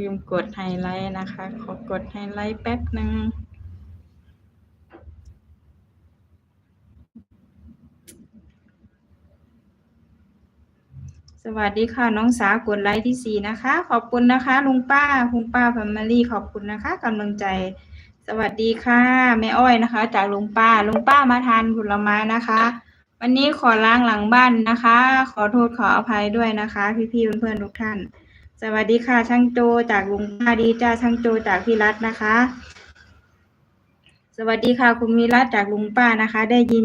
ลืมกดไฮไลท์นะคะ ขอกดไฮไลท์แป๊บหนึ่งสวัสดีค่ะ น้องสาวกดไลค์ที่สี่นะคะ ขอบคุณนะคะ ลุงป้าคุณป้าแฟมิลี่ขอบคุณนะคะกำลังใจ สวัสดีค่ะแม่อ้อยนะคะ จากลุงป้าลุงป้ามาทานผลไม้นะคะ วันนี้ขอล้างหลังบ้านนะคะ ขอโทษขออภัยด้วยนะคะ พี่ๆเพื่อนๆทุกท่าน สวัสดีค่ะ ช่างโจจากลุงป้าดีจ้าช่างโจจากพี่รัตนะคะ สวัสดีค่ะ คุณมีรัตจากลุงป้านะคะ ได้ยิน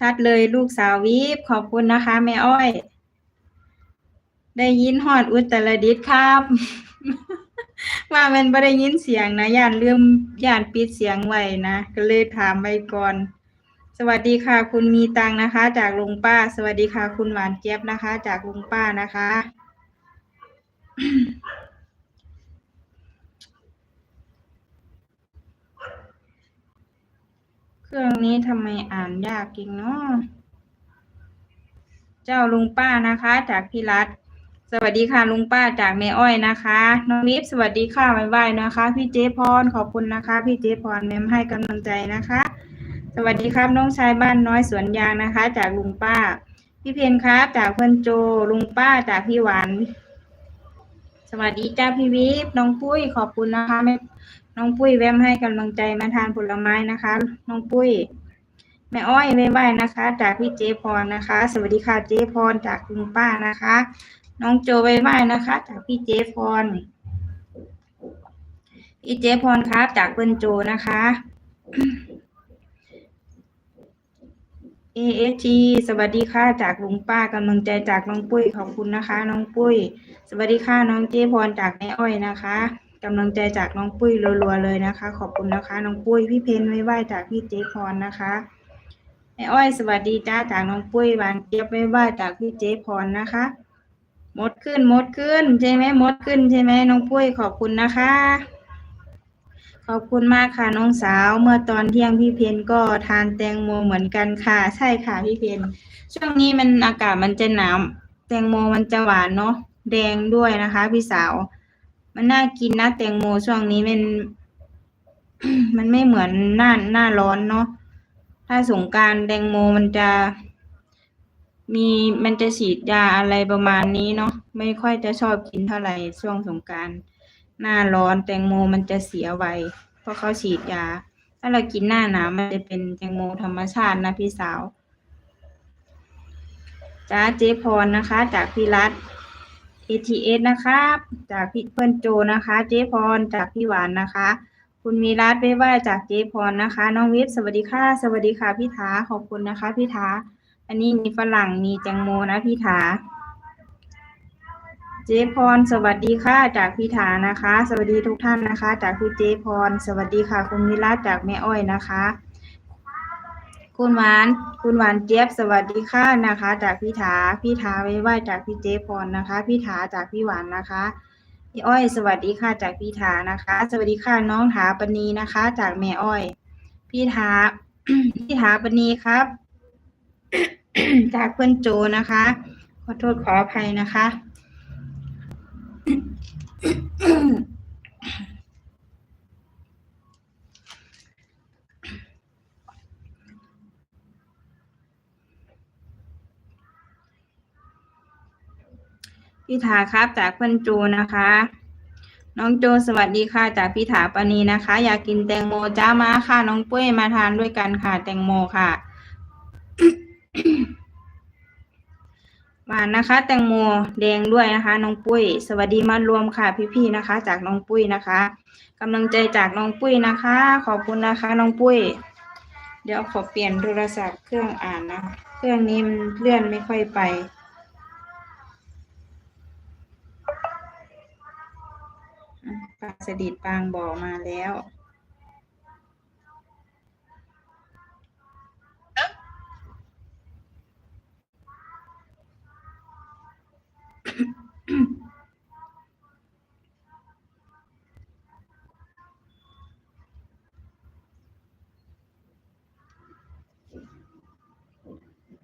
ชัดเลยลูกสาววิบขอบคุณนะคะแม่อ้อย ได้ยินฮอดอุตรดิตครับว่ามันบ่ได้ยินเสียงนะย่านเลืมย่านปิดเสียงไว้นะก็เลยถามไปก่อน สวัสดีค่ะ คุณมีตังนะคะ จากลุงป้า สวัสดีค่ะ คุณหวานเจี๊ยบนะคะ จากลุงป้านะคะ เครื่องนี้ทำไมอ่านยากจริงเนาะเจ้าลุงป้านะคะ จากพี่รัฐ สวัสดีค่ะลุงป้าจากแม่อ้อยนะคะน้องนิฟสวัสดีค่ะบ๊ายบายนะคะ พี่เจพรขอบคุณนะคะ พี่เจพรเมมให้กำลังใจนะคะ สวัสดีครับน้องชายบ้านน้อยสวนยางนะคะ จากลุงป้า พี่เพนครับ จากเพื่อนโจลุงป้าจากพี่หวาน สวัสดีจ้าพี่วิบน้องปุ้ยขอบคุณนะคะแม่น้องปุ้ยแวมให้กำลังใจมาทานผลไม้นะคะ น้องปุ้ย แม่อ้อยบ๊ายบายนะคะ จากพี่เจพรนะคะ สวัสดีค่ะเจพรจากลุงป้านะคะ น้องโจบ๊ายบายนะคะ จากพี่เจพรพี่เจพรครับ จากเพื่อนโจนะคะ เอเอจีสวัสดีค่ะ จากลุงป้ากำลังใจจากน้องปุ้ยขอบคุณนะคะ น้องปุ้ย สวัสดีค่ะน้องเจพรจากแม่อ้อยนะคะกำลังใจจากน้องปุ้ยรัวๆเลยนะคะ ขอบคุณนะคะ น้องปุ้ยพี่เพนไว้ไหวจากพี่เจพรนะคะแม่อ้อยสวัสดีจ้าจากน้องปุ้ยหวานเจี๊ยบไว้ไหวจากพี่เจพรนะคะมดขึ้นมดขึ้นใช่ไหมมดขึ้นใช่ไหมน้องปุ้ยขอบคุณนะคะ ขอบคุณมากค่ะน้องสาว เมื่อตอนเที่ยงพี่เพนก็ทานแตงโมเหมือนกันค่ะ ใช่ค่ะพี่เพนช่วงนี้มันอากาศมันจะหนาวแตงโมมันจะหวานเนาะแดงด้วยนะคะ พี่สาว มันน่ากินนะแตงโมช่วงนี้มัน มันไม่เหมือนหน้าหน้าร้อนเนาะถ้าสงการแตงโมมันจะ มีมันจะฉีดยาอะไรประมาณนี้เนาะไม่ค่อยจะชอบกินเท่าไหร่ช่วงสงกราร หน้าร้อนแตงโมมันจะเสียไวเพราะเขาฉีดยา ถ้าเรากินหน้าหนาวมันจะเป็นแตงโมธรรมชาตินะพี่สาวจ้าเจพรนะคะ จากพี่รัฐ ATS นะครับจากพี่เพื่อนโจนะคะ เจพรจากพี่หวานนะคะ คุณมีรัฐไปไหวจากเจพรนะคะ น้องวิทย์สวัสดีค่ะ สวัสดีค่ะพี่ถาขอบคุณนะคะพี่ถาอันนี้มีฝรั่งมีแตงโมนะพี่ถา เจพร สวัสดีค่ะ จากพี่ถานะคะ สวัสดีทุกท่านนะคะ จากพี่เจพร สวัสดีค่ะ คุณวิรัตจากแม่อ้อยนะคะ คุณหวาน คุณหวานเจี๊ยบ สวัสดีค่ะนะคะ จากพี่ถาพี่ถาไว้ไหวจากพี่เจพรนะคะ พี่ถาจากพี่หวานนะคะพี่อ้อย สวัสดีค่ะ จากพี่ถานะคะ สวัสดีค่ะน้องถาปณีนะคะ จากแม่อ้อย พี่ถาพี่ถาปณีครับ จากเพื่อนโจนะคะ ขอโทษขออภัยนะคะ พี่ถาครับจากเพื่อนโจนะคะ น้องโจสวัสดีค่ะ จากพี่ถาปณีนะคะ อยากกินแตงโมจ้ามาค่ะ น้องปุ้ยมาทานด้วยกันค่ะ แตงโมค่ะหวานนะคะ แตงโมแดงด้วยนะคะ น้องปุ้ย สวัสดีมารวมค่ะ พี่ๆนะคะ จากน้องปุ้ยนะคะกำลังใจจากน้องปุ้ยนะคะ ขอบคุณนะคะ น้องปุ้ย เดี๋ยวขอเปลี่ยนโทรศัพท์เครื่องอ่านนะ เครื่องนี้มันเลื่อนไม่ค่อยไป ปลาสดิดปางบ่อมาแล้ว